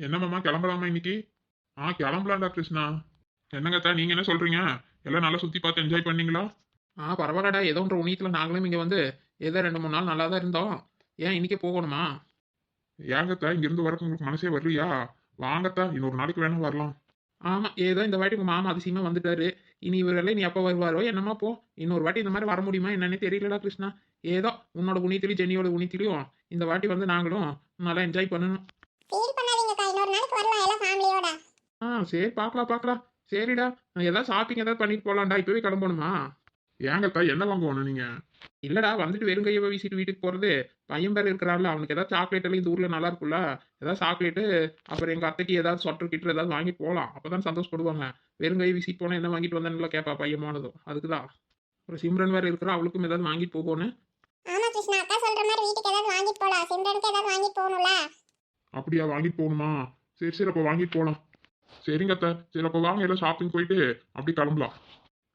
என்ன மாமா கிளம்பலாமா இன்னைக்கு? ஆ கிளம்பலாம்டா கிருஷ்ணா. என்னங்கத்தா நீங்க என்ன சொல்றீங்க? எல்லாம் நல்லா சுத்தி பார்த்து என்ஜாய் பண்ணீங்களா? ஆ பரவாயில்லடா. ஏதோ ஒன்ற உணியத்தில் நாங்களும் இங்கே வந்து ஏதோ ரெண்டு மூணு நாள் நல்லா தான் இருந்தோம். ஏன் இன்னைக்கே போகணுமா? ஏங்கத்தா இங்கிருந்து வரக்கு உங்களுக்கு மனசே வரலையா? வாங்கத்தா இன்னொரு நாளைக்கு வேணா வரலாம். ஆமாம் ஏதோ இந்த வாட்டி உங்கள் மாமா அதிசயமா வந்துட்டாரு. இனி இவரெல்லாம் நீ எப்போ வருவாரோ என்னமா போ. இன்னொரு வாட்டி இந்த மாதிரி வர முடியுமா என்னன்னே தெரியலடா கிருஷ்ணா. ஏதோ உன்னோட உணித்திலையும் ஜெனியோட உணித்திலையும் இந்த வாட்டி வந்து நாங்களும் நல்லா என்ஜாய் பண்ணணும் ஃபீல் பண்ணாதீங்கக்கா இன்னொரு நாளைக்கு வரலாம் எல்லாம் ஃபேமிலியோட ஆ சரி பார்க்கலாம் பார்க்கலாம் சரிடா. ஏதாவது ஷாப்பிங் ஏதாவது பண்ணிட்டு போகலாம்டா இப்போவே கிளம்பணுமா? ஏங்கத்தா என்ன வாங்குவோம் நீங்க? இல்லடா வந்துட்டு வெறும் கையை வீசிட்டு வீட்டுக்கு போறது. பையன் பேர் இருக்கிறான்ல அவனுக்கு ஏதாவது சாக்லேட் எல்லாம் இந்த ஊர்ல நல்லா இருக்கும்ல. ஏதாவது சாக்லேட்டு அப்புறம் எங்க அத்தைக்கு ஏதாவது சொட்டர் கிட்டர் ஏதாவது வாங்கிட்டு போகலாம் அப்பதான் சந்தோஷப்படுவாங்க. வெறும் கை வீசிட்டு போனா என்ன வாங்கிட்டு வந்தேன்ல கேட்பா பையமானதும் அதுக்குதான். அப்புறம் சிம்ரன் வேற இருக்கிறா அவளுக்கும் ஏதாவது வாங்கிட்டு போகணும் ஆமா கிருஷ்ணா. அக்கா சொல்ற மாதிரி வீட்டுக்கு ஏதாவது வாங்கிட்டு போலாம். சிம்ரனுக்கு ஏதாவது வாங்கிட்டு போகணும்ல? அப்படியா வாங்கிட்டு போகணுமா? சரி சரி அப்போ வாங்கிட்டு போகலாம் சரிங்கத்தா சரி அப்போ வாங்க எல்லாம் ஷாப்பிங் போயிட்டு அப்படி கிளம்பலாம்.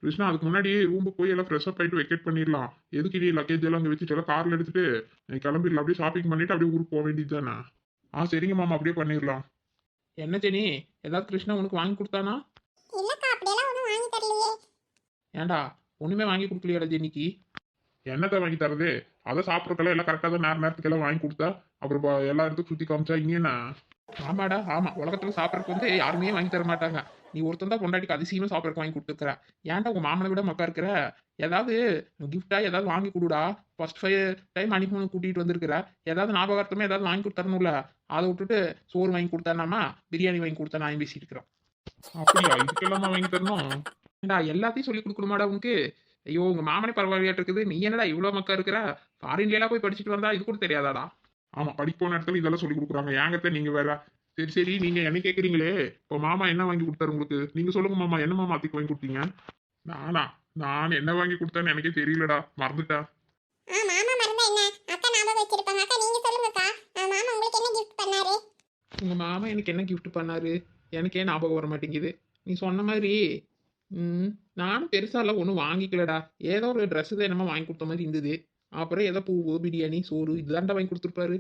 கிருஷ்ணா அதுக்கு முன்னாடி ரூமுக்கு போய் எல்லாம் ஃப்ரெஷ்அப் ஆகிட்டு வெக்கேட் பண்ணிடலாம். எதுக்கு நீ லக்கேஜ் எல்லாம் அங்கே வச்சுட்டு எல்லாம் காரில் எடுத்துட்டு நீ கிளம்பிடலாம். அப்படியே ஷாப்பிங் பண்ணிட்டு அப்படியே ஊருக்கு போக வேண்டியது தானே? ஆ சரிங்க மாமா அப்படியே பண்ணிடலாம். என்ன ஜெனி? ஏதாவது கிருஷ்ணா உனக்கு வாங்கி கொடுத்தானா? இல்லக்கா அப்படியெல்லாம் ஒன்றும் வாங்கி தரலையே. ஏன்டா ஒண்ணுமே வாங்கி கொடுக்கலையாடா ஜெனிக்கு? என்னத்தை வாங்கி தரது? அதை சாப்பிட்றக்கெல்லாம் எல்லாம் கரெக்டாக தான் நேர நேரத்துக்கு எல்லாம் வாங்கி கொடுத்தா அப்புறம் ப- எல்லா இடத்துக்கும் சுற்றி காமிச்சா இங்கே என்ன ஆமாடா ஆமா. உலகத்துல சாப்பிட்றதுக்கு வந்து யாருமே வாங்கி தர மாட்டாங்க. நீ ஒருத்தன் தான் பொண்டாட்டிக்கு அதிசயமா சாப்பிட்றதுக்கு வாங்கி கொடுத்துருக்குற ஏன்டா உங்க மாமனை விட மக்கா இருக்கிற? ஏதாவது கிஃப்டா ஏதாவது வாங்கி கொடுடா. ஃபர்ஸ்ட் ஃபைவ் டைம் அனுப்பி கூட்டிட்டு வந்திருக்கிற. ஏதாவது ஞாபகார்த்தமே ஏதாவது வாங்கி கொடுத்தரணும்ல அதை விட்டுட்டு சோறு வாங்கி கொடுத்தானாமா? பிரியாணி வாங்கி கொடுத்தா நான் பேசிட்டு இருக்கிறேன். அப்படியா? இதுக்கெல்லாமா வாங்கி தரணும்? ஏண்டா எல்லாத்தையும் சொல்லி கொடுக்கணுமாடா உனக்கு? ஐயோ உங்க மாமனே பரவாயில்லையாட்டு இருக்குது. நீ என்னடா இவ்வளவு மக்கா இருக்கிற? ஃபாரின்ல எல்லாம் போய் படிச்சுட்டு வந்தா இது கூட தெரியாதாடா? ஆமா படிக்க போன இடத்துல இதெல்லாம் சொல்லி கொடுக்குறாங்க. ஏங்கத்த நீங்க வேற. சரி சரி நீங்க என்ன கேக்குறீங்களே? இப்போ மாமா என்ன வாங்கி கொடுத்தாரு உங்களுக்கு? நீங்க சொல்லுங்க மாமா என்ன மாமா அத்திக்கு வாங்கி கொடுத்தீங்க? நானா? நான் என்ன வாங்கி கொடுத்தேன்னு எனக்கே தெரியலடா. மறந்துட்டா. ஆ மாமா மறந்தா என்ன? அக்கா ஞாபகம் வச்சிருப்பாங்க. அக்கா நீங்க சொல்லுங்கக்கா. ஆ, மாமா உங்களுக்கு என்ன கிஃப்ட் பண்ணாரு? உங்க மாமா எனக்கு என்ன gift பண்ணாரு? எனக்கே ஞாபகம் வர மாட்டேங்குது. நீ சொன்ன மாதிரி ம், நானும் பெருசாலாம் ஒன்றும் வாங்கிக்கலடா. ஏதோ ஒரு ட்ரெஸ் தான் என்னமோ வாங்கி கொடுத்த மாதிரி இருந்தது. அப்புறம் ஏதோ பூவு பிரியாணி சோறு இதுதான்டா வாங்கி கொடுத்துருப்பாரு.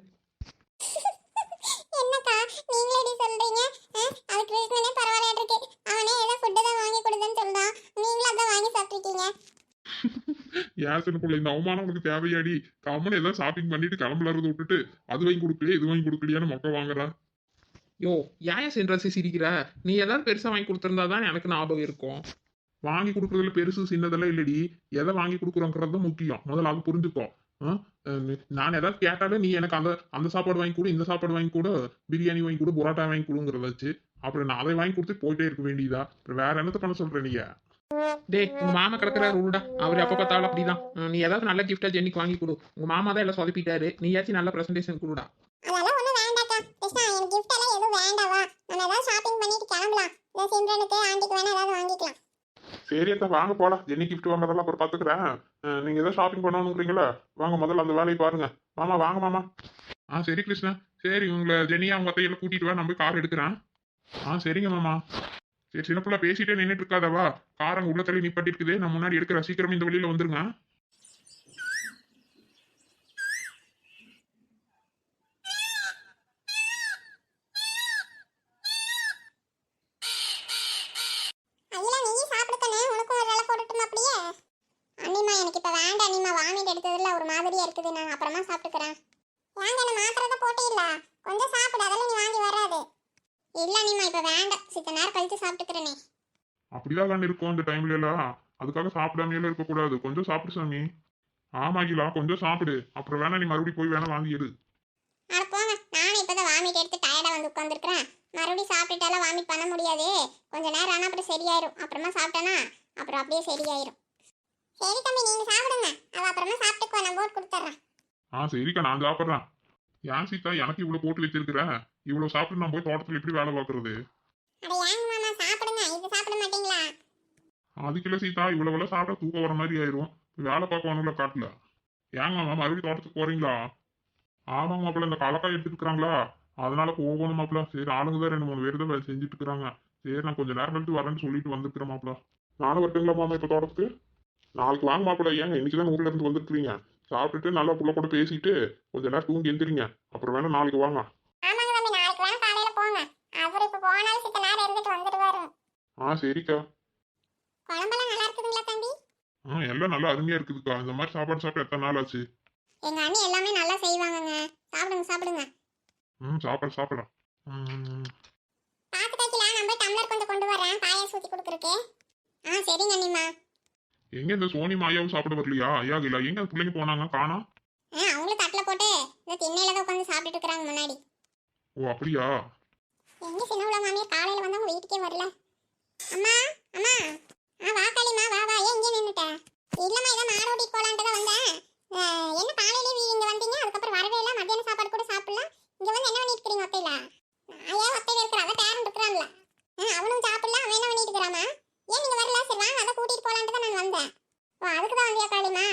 ஏசனுக்குள்ள இந்த அவமானம் உங்களுக்கு தேவையாடி? கம்மன் ஏதாவது ஷாப்பிங் பண்ணிட்டு கிளம்புறத விட்டுட்டு அது வாங்கி கொடுக்கலையே இது வாங்கி கொடுக்கலையான்னு மொக்க வாங்குறா. யோ ஏன் சென்ட்ரஸை சிரிக்கிற? நீ ஏதாவது பெருசாக வாங்கி கொடுத்துருந்தா தான் எனக்கு ஞாபகம் இருக்கும். வாங்கி கொடுக்கறதுல பெருசு சின்னதெல்லாம் இல்லடி. எதை வாங்கி கொடுக்குறோங்கிறது தான் முக்கியம். முதல்ல அது புரிஞ்சுக்கோ. நான் ஏதாவது கேட்டாலே நீ எனக்கு அந்த அந்த சாப்பாடு வாங்கி கொடு இந்த சாப்பாடு வாங்கி கொடு பிரியாணி வாங்கி கொடு புரோட்டா வாங்கி கொடுங்கிறதாச்சு அப்புறம் நான் அதை வாங்கி கொடுத்து போயிட்டே இருக்க வேண்டியதா? அப்புறம் வேற என்னத்த பண்ண சொல்ற நீங்க டேய் உங்க மாமா கிடக்குறாரு உருடா அவர் எப்போ பார்த்தாலும் அப்படிதான். நீ ஏதாவது நல்ல கிஃப்டா ஜென்னிக்கு வாங்கி கொடு. உங்க மாமா தான் எல்லாம் சொதப்பிட்டாரு. நீயாச்சும் நல்ல ப்ரெசன்டேஷன் கொடுடா. gift எல்லாம் எதுவும் வேண்டாவா நம்ம ஏதாவது ஷாப்பிங் பண்ணிட்டு கிளம்பலாம். சிம்ரனுக்கு ஆண்டிக்கு வேணா ஏதாவது வாங்கிக்கலாம். சரி அக்கா வாங்க போகலாம் ஜென்னி கிஃப்ட் வாங்குறதெல்லாம் அப்புறம் பார்த்துக்கிறேன் நீங்கள் நீங்க ஏதாவது ஷாப்பிங் பண்ணணுங்கிறீங்களா வாங்க முதல்ல அந்த வேலையை பாருங்க. மாமா வாங்க மாமா. ஆ சரி கிருஷ்ணா. சரி உங்களை ஜெனியா அவங்க அத்தையில கூட்டிட்டு வா நான் போய் கார் எடுக்கிறேன். ஆ சரிங்க மாமா. சரி சின்ன பிள்ளை பேசிட்டே நின்றுட்டு இருக்காதவா? கார் அங்கே உள்ள தள்ளி நிப்பாட்டி இருக்குது நான் முன்னாடி எடுக்கிற சீக்கிரம் இந்த வழியில வந்துருங்க அகிலா நீ சாப்பிடுக்கனே உனக்கும் ஒரு வேலை போட்டுட்டுமா அப்படியே அண்ணிமா எனக்கு இப்ப வேண்டாம் அண்ணிமா வாமிட் எடுத்ததுல இருக்குது நான் அப்புறமா சாப்பிட்டுக்கிறேன். ஏங்க அந்த மாத்திரை போட்டே இல்ல கொஞ்சம் சாப்பிடு அதெல்லாம் நீ வாங்கி வராது. இல்ல அண்ணிமா இப்ப வேண்டாம். சித்த நேரம் கழிச்சு சாப்பிட்டுக்கிறேனே. அப்படிதான் தான் இருக்கும் அந்த டைம்ல எல்லாம். அதுக்காக சாப்பிடாம எல்லாம் இருக்கக்கூடாது. கொஞ்சம் சாப்பிடு சாமி. ஆமாகிலா கொஞ்சம் சாப்பிடு. அப்புறம் வேணா நீ மறுபடியும் போய் வேணா வாங்கி எடு. அட போங்க. நானும் இப்பதான் வாமிட் எடுத்து டயர்டா வந்து உட்காந்துருக்கிறேன் மறுபடியும் சாப்பிட்டுட்டாலாம் வாமிட் பண்ண முடியாது. கொஞ்ச நேரம் ஆனா அப்புறம் சரியாயிரும். அப்புறமா சாப்பிட்டேனா அப்புறம் அப்படியே சரியாயிரும். சரி தம்பி நீங்க சாப்பிடுங்க. அவ அப்புறமா சாப்பிட்டுக்கோ நான் போட்டு கொடுத்துட்றேன். ஆ சரிக்கா நான் சாப்பிட்றேன். ஏன் சீதா எனக்கு இவ்வளவு போட்டு வச்சிருக்கிற? இவ்வளவு சாப்பிட்டு நான் போய் தோட்டத்துல எப்படி வேலை பார்க்கறது? அட ஏங்க மாமா சாப்பிடுங்க. இது சாப்பிட மாட்டீங்களா? அதுக்குள்ள சீதா இவ்வளவு எல்லாம் சாப்பிட்டா தூக்கம் வர மாதிரி ஆயிரும். வேலை பார்க்க வரணும்ல காட்டுல. ஏங்க மாமா மறுபடியும் தோட்டத்துக்கு போறீங்களா? ஆமாங்க மாப்பிள்ள இந்த கலக்காய் எடுத்துட்டு இருக்காங்களா அதனால போகணும் மாப்பிள்ள. சரி ஆளுங்க தான் ரெண்டு மூணு பேர் தான் வேலை செஞ்சுட்டு இருக்காங்க சரி நான் கொஞ்சம் நேரம் கழிச்சு வரேன்னு சொல்லிட்டு வந்துருக்கிறேன் மாப்பிள்ள. நானும் வரட்டுங்களா மாமா இப்ப தோட்டத்துக்கு? நாளைக்கு வாங்க மாப்பிள்ள ஏங்க இன்னைக்கு தான் ஊர்ல இருந்து வந்துருக்கீங்க சாப்பிட்டுட்டு நல்லா புள்ள கூட பேசிட்டு கொஞ்ச நேரம் தூங்கி எந்திரிங்க. அப்புறம் வேணா நாளைக்கு வாங்க. ஆ சரிக்கா. ஆ எல்லாம் நல்லா அருமையா இருக்குதுக்கா. இந்த மாதிரி சாப்பாடு சாப்பிட்டு எத்தனை நாள் ஆச்சு? எங்க அண்ணி எல்லாமே நல்லா செய்வாங்கங்க. சாப்பிடுங்க சாப்பிடுங்க. ம் சாப்பிட சாப்பிட்றேன் ம். பாத்து தைக்கலாம் நான் போய் டம்ளர் கொஞ்சம் கொண்டு வரேன். பாயாசம் ஊத்தி கொடுக்குறக்கு ஆ சரிங்க அண்ணிமா எங்க இந்த சோனி மாயாவும் சாப்பிட வரலையா? ஐயா இல்ல எங்க பிள்ளைங்க போனாங்க? காணா? ஆ அவங்களும் தட்டில் போட்டு இந்த திண்ணையில தான் உட்காந்து சாப்பிட்டுட்டு இருக்கிறாங்க முன்னாடி. ஓ அப்படியா? எங்க சின்ன உள்ள மாமியார் காலையில வந்து அவங்க வீட்டுக்கே வரல. அம்மா அம்மா. ஆ வா காளிமா வா வா. ஏன் இங்கே நின்னுட்ட? இல்லம்மா இதை மாடு ஓட்டிட்டு போலான்ட்டு தான் வந்தேன். என்ன காலையிலே இங்க வந்தீங்க? அதுக்கப்புறம் வரவே இல்லை. மத்தியான சாப்பாடு கூட சாப்பிடல. இங்க வந்து என்ன பண்ணிட்டு இருக்கீங்க ஒத்தையில நான் ஏன் ஒத்தையில இருக்கிற அவ பேரன் இருக்கிறான்ல. அவனும் சாப்பிடல அவன் என்ன பண்ணிட்டு இருக்கிறாமா ஏன் நீங்க வரல சரி வாங்க அதை கூட்டிட்டு போலான்ட்டு தான் நான் வந்தேன் ஓ அதுக்கு தான் வந்தியா காளிமா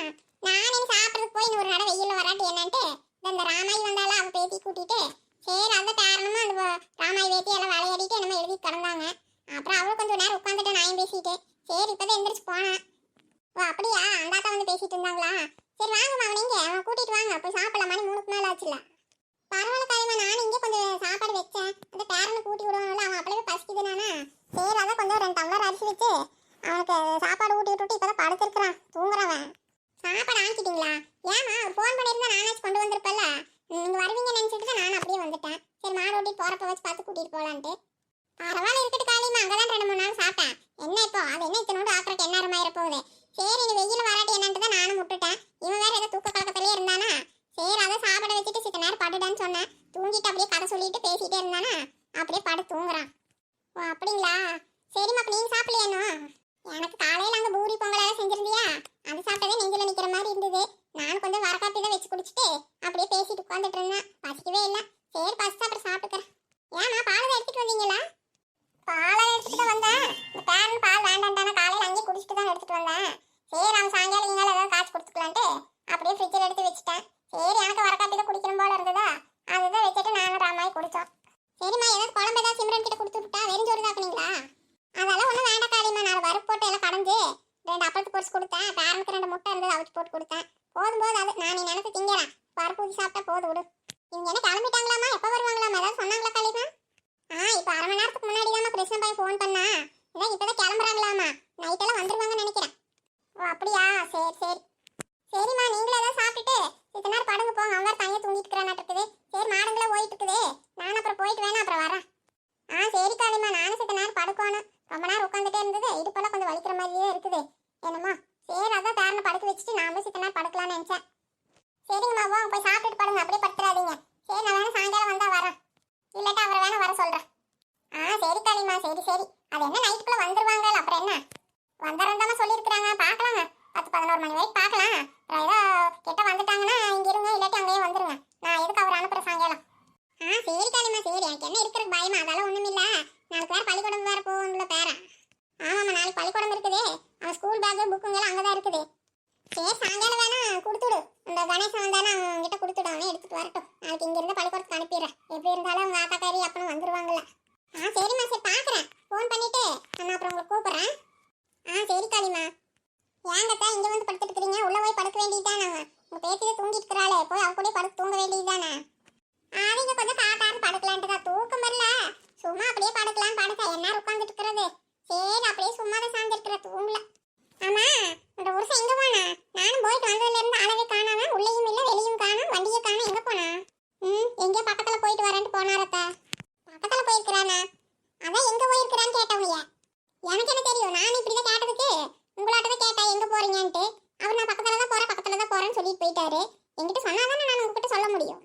நானே சாப்பிட்றதுக்கு போய் இந்த ஒரு நட வெயில்ல வராட்டி என்னன்ட்டு இந்த- இந்த ராமாயி வந்தால அவ பேத்தி கூட்டிட்டு சரி அந்த காரணமா அந்த வ- ராமாய் வேத்தி எல்லாம் விளையாடிட்டு என்னமோ எழுதி கிடந்தாங்க அப்புறம் அவளும் கொஞ்சம் நேரம் உட்காந்துட்டு நான் பேசிட்டு சரி இப்பதான் எந்திரிச்சு போனேன் ஓ அப்படியா அந்த அக்கா வந்து பேசிட்டு இருந்தாங்களா சரி வாங்கம்மா அவன் இங்க அவன் கூட்டிட்டு வாங்க போய் சாப்பிடலாம் மணி மூணுக்கு மேல ஆச்சுல பரவாயில்ல காரியமா நான் இங்கே கொஞ்சம் சாப்பாடு வச்சேன் அந்த பேரனை கூட்டி விடுவாங்கல்ல அவன் அப்படியே பசிக்குது நானா சரி அதான் கொஞ்சம் ரெண்டு டம்ளர் அரிசி வச்சு அவனுக்கு சாப்பாடு ஊட்டி விட்டுட்டு இப்பதான் படுத்திருக்கிறான் தூங்குறவன் சாப்பாடு ஆக்கிட்டீங்களா ஏமா ஒரு ஃபோன் பண்ணியிருந்தா நானாச்சும் கொண்டு வந்திருப்பேன்ல நீங்க வருவீங்க நினைச்சிட்டு தான் நான் அப்படியே வந்துட்டேன் சரி மாடு ஓட்டிட்டு போறப்ப வச்சு பார்த்து கூட்டிட்டு போலான்ட்டு பரவாயில்ல இருக்கட்டு காளியம்மா அங்கதான் ரெண்டு மூணு நாள் சாப்பிட்டேன் என்ன இப்போ அது என்ன இத்தனோடு ஆக்குறக்கு என்ன நேரமாயிர போகுது சரி நீ வெயில் வராட்டி என்னன்ட்டு தான் நானும் விட்டுட்டேன் இவன் வேற ஏதோ தூக்க கலக்கத்திலே இருந்தானா? சரி அதை சாப்பிட வச்சுட்டு சித்த நேரம் படுடான்னு சொன்னேன். தூங்கிட்டு அப்படியே கதை சொல்லிட்டு பேசிட்டே இருந்தானா? அப்படியே படு தூங்குறான். ஓ அப்படிங்களா? சரிம்மா அப்ப நீங்க சாப்பிடலையானோ எனக்கு காலையில அங்க பூரி பொங்கல் எல்லாம் செஞ்சிருந்தியா? அது சாப்பிட்டதே நெஞ்சில நிக்கிற மாதிரி இருந்தது. நான் கொஞ்சம் வரக்காப்பி தான் வச்சு குடிச்சிட்டு அப்படியே பேசிட்டு உட்காந்துட்டு இருந்தேன். பசிக்கவே இல்லை. சரி பசிச்சா அப்புறம் சாப்பிட்டுக்கிறேன். ஏமா பால் எடுத்துட்டு வந்தீங்களா? பாலை எடுத்துட்டு வந்தேன். இந்த பேரன் பால் வேண்டான்டான காலையில அங்கேயே குடிச்சிட்டு தான் எடுத்துட்டு வந்தேன். சரி அவன் சாயங்காலம் இங்கால அப்படியே ஃப்ரிட்ஜில் எடுத்து வச்சுட்டேன். சரி எனக்கு வரக்காப்பி குடிக்கணும் போல இருந்ததா? அதுதான் வச்சுட்டு நானும் ராமாய் குடித்தோம் சரிம்மா ஏதாவது குழம்பு ஏதாவது சிம்ரன் கிட்ட கொடுத்து விட்டா வெறுஞ்சோறு தாக்குனீங்களா? அதெல்லாம் ஒன்றும் வேண்டாம் காளிம்மா நான் பருப்பு போட்டு எல்லாம் கடைஞ்சு ரெண்டு அப்பளத்து பொரிச்சு கொடுத்தேன். பேரனுக்கு ரெண்டு முட்டை இருந்தது அவிச்சு போட்டு கொடுத்தேன். போதும் போது அது நான் நீ நினைச்சு திங்கிறேன் பருப்பு ஊற்றி சாப்பிட்டா போதும் விடு. இவங்க என்ன கிளம்பிட்டாங்களாமா எப்போ வருவாங்களாமா ஏதாவது சொன்னாங்களா காளிமா ஆ இப்போ அரை மணி நேரத்துக்கு முன்னாடி தான் கிருஷ்ண பாய் ஃபோன் பண்ணா. இதான் இப்போதான் கிளம்புறாங்களாமா நைட்டெல்லாம் வந்துருவாங்க நினைக்கிறேன் ஓ அப்படியா சரி சரி சரிம்மா நீங்களும் ஏதாவது சாப்பிட்டுட்டு சித்த நேரம் படுங்க போங்க அவங்க வேற தனியாக தூங்கிட்டு இருக்கிறானாட்டு இருக்குது சரி மாடுங்களே போயிட்டு இருக்குது நானும் அப்புறம் போயிட்டு வேணா அப்புறம் வரேன் ஆ சரி காளிம்மா நானும் சித்த நேரம் படுக்கணும் ரொம்ப நேரம் உட்காந்துட்டே இருந்தது இடுப்பெல்லாம் கொஞ்சம் வலிக்கிற மாதிரியே இருக்குது என்னம்மா சரி அதான் பேரனை படுக்க வச்சுட்டு நாம சித்த நேரம் படுக்கலாம்னு நினைச்சேன் சரிங்கம்மா வாங்க போய் சாப்பிட்டுட்டு படுங்க. அப்படியே படுத்துறாதீங்க. சரி நான் வேணா சாயங்காலம் வந்தா வரேன். இல்லாட்டா அவரை வேணா வர சொல்றேன். ஆ சரி காளிம்மா சரி சரி. அது என்ன நைட்டுக்குள்ள வந்துருவாங்கல்ல அப்புறம் என்ன? வந்துடுறதாம சொல்லியிருக்கிறாங்க. பார்க்கலாங்க. பத்து பதினோரு மணி வரைக்கும் பார்க்கலாம். ஏதோ கிட்ட வந்துட்டாங்கன்னா இங்கே இருங்க இல்லாட்டி அங்கேயே வந்துருங்க. நான் எதுக்கு அவர் அனுப்புற சாயங்காலம்? ஆ சரி காளிம்மா சரி. எனக்கு என்ன இருக்கிறது பயமா? அதெல்லாம் ஒண்ணுமில்ல. நாளைக்கு வேறு பள்ளிக்கூடம் வேறு போகணும்ல பேரன் ஆமாம்மா நாளைக்கு பள்ளிக்கூடம் இருக்குது. அவன் ஸ்கூல் பேக்கு புக்குங்கெல்லாம் அங்கே தான் இருக்குது சரி சாயங்காலம் வேணா கொடுத்துடு அந்த கணேசன் வந்தானே அவன் கிட்ட கொடுத்துடு அவனே எடுத்துட்டு வரட்டும் நாளைக்கு இங்க இருந்து பள்ளிக்கூடத்துக்கு அனுப்பிடுறேன் எப்படி இருந்தாலும் அவங்க ஆத்தாக்காரி அப்பனும் வந்துருவாங்கல்ல ஆ சரிம்மா சரி பார்க்குறேன் ஃபோன் பண்ணிட்டு நான் அப்புறம் உங்களுக்கு கூப்பிட்றேன் ஆ சரி காளிம்மா ஏங்கத்தா இங்கே வந்து படுத்துட்டு இருக்கிறீங்க உள்ள போய் படுக்க வேண்டியதுதானே உங்க பேத்தியை தூங்கிட்டு இருக்கிறாளே போய் அவ கூட படுத்து தூங்க வேண்டியதுதானே அவங்க கொஞ்சம் காட்டாரு படுக்கலான்ட்டு தான் தூக்கம் வரல சும்மா அப்படியே படுக்கலாம் படுக்க என்ன உட்காந்துட்டு இருக்கிறது சரி அப்படியே சும்மா தான் சார்ந்திருக்கிற தூங்கல ஆமா இந்த வருஷம் எங்க போனா நானும் போயிட்டு வந்ததுல இருந்து அளவே காணாம உள்ளேயும் இல்ல வெளியும் காணோம் வண்டியை காணோம் எங்க போனா ம் எங்கேயோ பக்கத்துல போயிட்டு வரேன்ட்டு போனாரத்தா பக்கத்துல போயிருக்கிறானா அதான் எங்க போயிருக்கிறான்னு கேட்டவங்க எனக்கு என்ன தெரியும் நானும் இப்படிதான் கேட்டதுக்கு உங்களாட்ட தான் கேட்டா எங்க போறீங்கன்ட்டு அவர் நான் பக்கத்துல தான் போறேன் பக்கத்துல தான் போறேன்னு சொல்லிட்டு போயிட்டாரு என்கிட்ட சொன்னாதானே நான் உங்ககிட்ட சொல்ல முடியும்.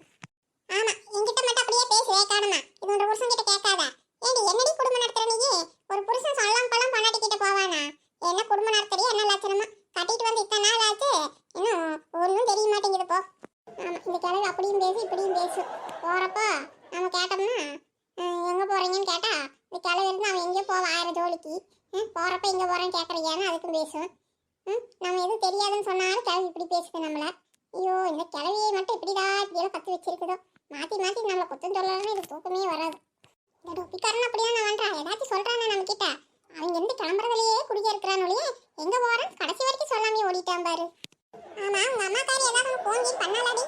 ஆமா என்கிட்ட மட்டும் அப்படியே பேசுவே காணுமா? இது உங்க புருஷன் கிட்ட கேட்காத. ஏண்டி என்னடி குடும்பம் நடத்துற நீ? ஒரு புருஷன் சொல்லாம் பழம் பொண்டாட்டி கிட்ட போவானா? என்ன குடும்பம் நடத்துறியா என்ன லட்சணமா? கட்டிட்டு வந்து இத்தனை நாள் ஆச்சு இன்னும் ஒன்றும் தெரிய மாட்டேங்குது போ. ஆமா இந்த கிழவி அப்படியும் பேசு இப்படியும் பேசு. போறப்போ நம்ம கேட்டோம்னா எங்க போறீங்கன்னு கேட்டா இந்த கிழவு இருந்து அவன் எங்கேயோ போவான் ஆயிரம் ஜோலிக்கு. போறப்ப எங்க போறேன்னு கேட்கறீங்கன்னு அதுக்கும் பேசும் "ம், நம்ம எதுவும் தெரியாதுன்னு சொன்னாலும் கிழவி இப்படி பேசுது நம்மள. ஐயோ இந்த கிழவியை மட்டும் இப்படிதான் இப்படியெல்லாம் கத்து வச்சிருக்குதோ. மாத்தி மாத்தி நம்மளை குத்தம் சொல்லலாம் இது தூக்கமே வராது. இந்த டொப்பிக்காரன் அப்படியா நான் பண்றான். ஏதாச்சும் சொல்றானா நம்ம கிட்ட அவங்க எந்த கிளம்புறதுலயே குடிக்க இருக்கிறானொழியே எங்க போறேன் கடைசி வரைக்கும் சொல்லாமே ஓடிட்டான் பாரு. ஆமா உங்க அம்மாக்காரி ஏதாவது போன் கீன் பண்ணாலாடி?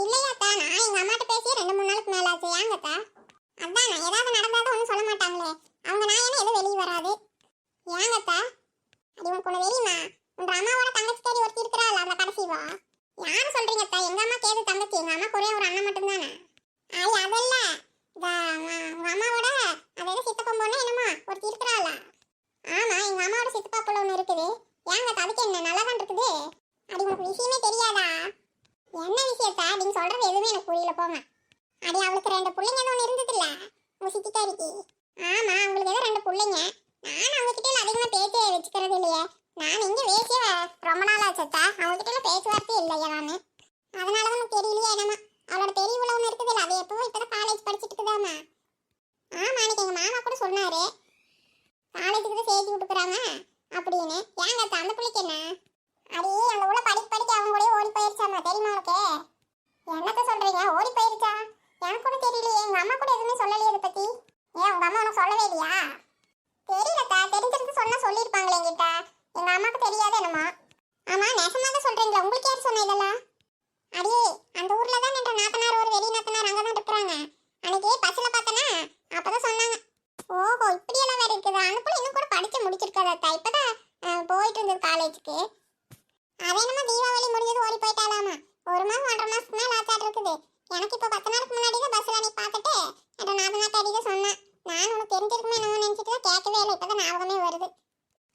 இல்லையாத்தா நான் எங்க அம்மாட்ட பேசி ரெண்டு மூணு நாளுக்கு மேல ஆச்சு ஏங்கத்தா? அதான் நான் ஏதாவது நடந்தாதான் ஒன்றும் சொல்ல மாட்டாங்களே அவங்க நான் என்ன எதுவும் வெளியே வராது ஏங்க அத்தை அது உனக்கு ஒண்ணு தெரியுமா உங்க அம்மாவோட தங்கச்சி தேடி ஒருத்தி இருக்கிறாள் அந்த கடைசிவா யாரு சொல்றீங்க அத்தை எங்க அம்மா கேது தங்கச்சி எங்க அம்மா ஒரே ஒரு அண்ணன் மட்டும்தானே? ஐ அதல்ல. இந்த உங்க- அம்மாவோட அதாவது சித்தப்பா பொண்ணு என்னமா ஒரு இருக்கிறாளா? ஆமா எங்க அம்மாவோட சித்தப்பா புள்ள ஒன்று இருக்குது. ஏங்க அத்தை, அதுக்கு என்ன நல்லா தான் இருக்குது? அது உனக்கு விஷயமே தெரியாதா? என்ன விஷயத்த? நீங்க சொல்றது எதுவுமே எனக்கு புரியல போங்க. அடி அவளுக்கு ரெண்டு பிள்ளைங்க எதுவும் இருந்தது இருந்ததுல்ல. உங்க சித்திக்காரிக்கு. ஆமா அவங்களுக்கு ஏதோ ரெண்டு பிள்ளைங்க. நான் அவங்க கிட்ட அதிகமா பேச்சே வச்சுக்கிறது இல்லையே. நான் இங்க பேசிய ரொம்ப நாள் ஆச்சத்தா அவங்க கிட்ட பேச்சுவார்த்தை இல்லையா நான். அதனால தான் எனக்கு தெரியலையே என்னமா. அவளோட பெரிய உள்ள ஒன்று இருக்குது அது எப்பவும் இப்பதான் காலேஜ் படிச்சுட்டு இருக்குதாமா. ஆமா அன்னைக்கு எங்க மாமா கூட சொன்னாரு. காலேஜுக்கு தான் சேர்த்து விட்டுக்கிறாங்க அப்படின்னு. ஏங்க அந்த பிள்ளைக்கு என்ன அடி அந்த உள்ள படிக்க படிக்க அவங்க கூட ஓடி போயிருச்சாமா தெரியுமா உனக்கு என்னத்த சொல்றீங்க ஓடி போயிருச்சா எனக்கு கூட தெரியலையே எங்க அம்மா கூட எதுவுமே சொல்லலையே இதை பத்தி ஏன் உங்க அம்மா உனக்கு சொல்லவே இல்லையா தெரியலக்கா தெரிஞ்சிருந்து சொன்னா சொல்லியிருப்பாங்களே என்கிட்ட எங்க அம்மாக்கு தெரியாது என்னமா ஆமா நெசமா தான் சொல்றீங்களா உங்களுக்கு யார் சொன்ன இதெல்லாம் அடியே அந்த ஊர்ல தான் என்ற நாத்தனார் ஒரு வெளி நாத்தனார் அங்க தான் இருக்கிறாங்க அன்னைக்கு பஸ்ல பார்த்தனா அப்பதான் சொன்னாங்க ஓஹோ இப்படி எல்லாம் வேற இருக்குது. அந்த பொண்ணு இன்னும் கூட படிச்சு முடிச்சிருக்காதா இப்பதான் போயிட்டு இருந்தது காலேஜுக்கு அவ என்னமா தீபாவளி முடிஞ்சது ஓடி போயிட்டாலாமா ஒரு மாசம் ஒன்றரை மாசத்துக்கு மேல ஆச்சாட்டு இருக்குது. எனக்கு இப்போ பத்து நாளுக்கு முன்னாடி தான் பஸ்ல நீ பார்த்துட்டு என்ற நாத்தனாட்ட அடிக்க சொன்னேன் நான் உனக்கு தெரிஞ்சிருக்குமே நான் நினைச்சிட்டு தான் கேட்கவே இல்லை. இப்பதான் ஞாபகமே வருது.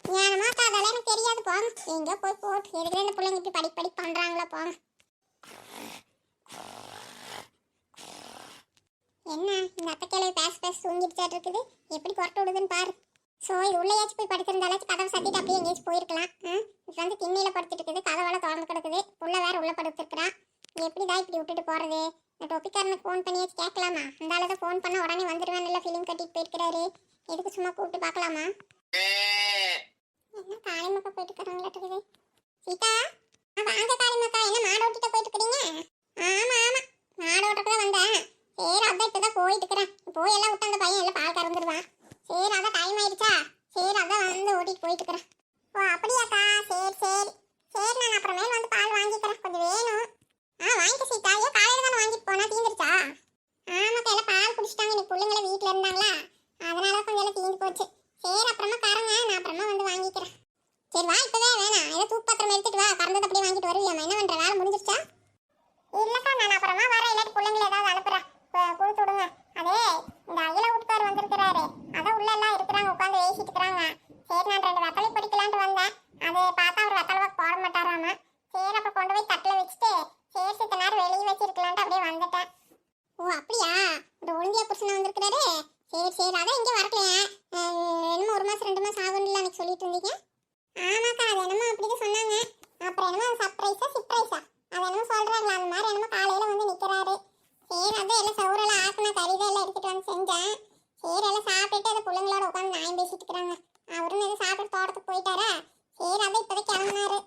ஞானமாக்கா அதெல்லாம் எனக்கு தெரியாது. போங்க. எங்கே போய் போட்டு எதுக்கு இந்த பிள்ளைங்க இப்படி படி படி பண்றாங்களா போங்க என்ன இந்த அத்தை கிளவி பேச பேச தூங்கிடுச்சாட்டு இருக்குது. எப்படி கொரட்டு விடுதுன்னு பாரு. ஸோ இது உள்ளேயாச்சும் போய் படுத்திருந்தாலும் கதவை சட்டிட்டு அப்படியே எங்கேயாச்சும் போயிருக்கலாம். இது வந்து திண்ணையில் படுத்துட்டு இருக்குது. கதவெல்லாம் திறந்து கிடக்குது. உள்ள வேற உள்ள படுத்துருக்குறான் எப்படிடா இப்படி விட்டுட்டு போறது? இந்த டொப்பிக்காரனுக்கு ஃபோன் பண்ணியாச்சு கேட்கலாமா? அந்த ஆளு தான் ஃபோன் பண்ணால் உடனே வந்துடுவேன் நல்லா ஃபிலிம் கட்டிட்டு போயிருக்கிறாரு. எதுக்கு சும்மா கூப்பிட்டு பார்க்கலாமா? என்ன காளிமக்கா போயிட்டு இருக்கிறாங்களாட்டுக்குது சீதா? வாங்க காளிமக்கா. என்ன மாடு ஓட்டிட்டு போயிட்டு இருக்கிறீங்க ஆமா ஆமா மாடு ஓட்டத்துல வந்தேன் சரி அதான் இப்பதான் போயிட்டு இருக்கிறேன் போய் எல்லாம் விட்டு அந்த பையன் எல்லாம் பால் கறந்துருவான் சரி அதான் டைம் ஆயிடுச்சா சரி அதான் வந்து ஓட்டிட்டு போயிட்டு இருக்கிறேன் ஓ அப்படியாக்கா சரி சரி சரி நான் அப்புறமேல் வந்து பால் வாங்கிக்கிறேன் கொஞ்சம் வேணும் ஆ வாங்கிக்க சீதா ஐயோ காலையில தானே வாங்கிட்டு போனா தீந்துருச்சா ஆமாக்கா எல்லாம் பால் குடிச்சிட்டாங்க இன்னைக்கு பிள்ளைங்கள வீட்டில் இருந்தாங்களா அதனால கொஞ்சம் எல்லாம் தீந்து போச்சு சரி அப்புறமா கறங்க நான் அப்புறமா வந்து வாங்கிக்கிறேன். சரி வா இப்பவே வேணாம். ஏதோ தூக்கு பத்திரம் எடுத்துட்டு வா. கறந்தது அப்படியே வாங்கிட்டு வருவியாமா என்ன பண்ற? வேலை முடிஞ்சிருச்சா? இல்லக்கா நான் அப்புறமா வரேன். இல்லாட்டி பிள்ளைங்களை ஏதாவது அனுப்புறேன். கொடுத்து விடுங்க. அதே இந்த அகில வீட்டுக்கார் வந்திருக்கிறாரு. அதான் உள்ள எல்லாம் இருக்கிறாங்க. உட்காந்து பேசிட்டு இருக்கிறாங்க சரி நான் ரெண்டு வெத்தலை பிடிக்கலான்ட்டு வந்தேன். அது பார்த்தா அவர் வெத்தலை போட மாட்டாராமா. சரி அப்ப கொண்டு போய் தட்டில் வச்சுட்டு சரி சித்த நேரம் வெளியே வச்சிருக்கலான்ட்டு அப்படியே வந்துட்டேன். ஓ அப்படியா? இந்த ஒழுங்கியா புருஷன் வந்திருக்கிறாரு? சரி சரி. அதான் இங்கே வரலையே. மாசம் ரெண்டு மாசம் ஆகும்ல அன்னைக்கு சொல்லிட்டு இருந்தீங்க. ஆமாக்கா அது என்னமோ அப்படிதான் சொன்னாங்க. அப்புறம் என்னமோ சர்ப்ரைஸா சிப்ரைஸா அது என்னமோ சொல்றாங்களா அந்த மாதிரி என்னமோ காலையில வந்து நிக்கிறாரு. சரி அதான் எல்லாம் சவுரெல்லாம் ஆக்குன கறிதான் எல்லாம் எடுத்துட்டு வந்து செஞ்சேன். சரி எல்லாம் சாப்பிட்டுட்டு அந்த பிள்ளைங்களோட உட்காந்து நாயம் பேசிட்டு இருக்கிறாங்க? அவரும் எதுவும் சாப்பிட்டு தோட்டத்துக்கு போயிட்டாரா? சரி அதான் இப்போதான் கிளம்புனாரு.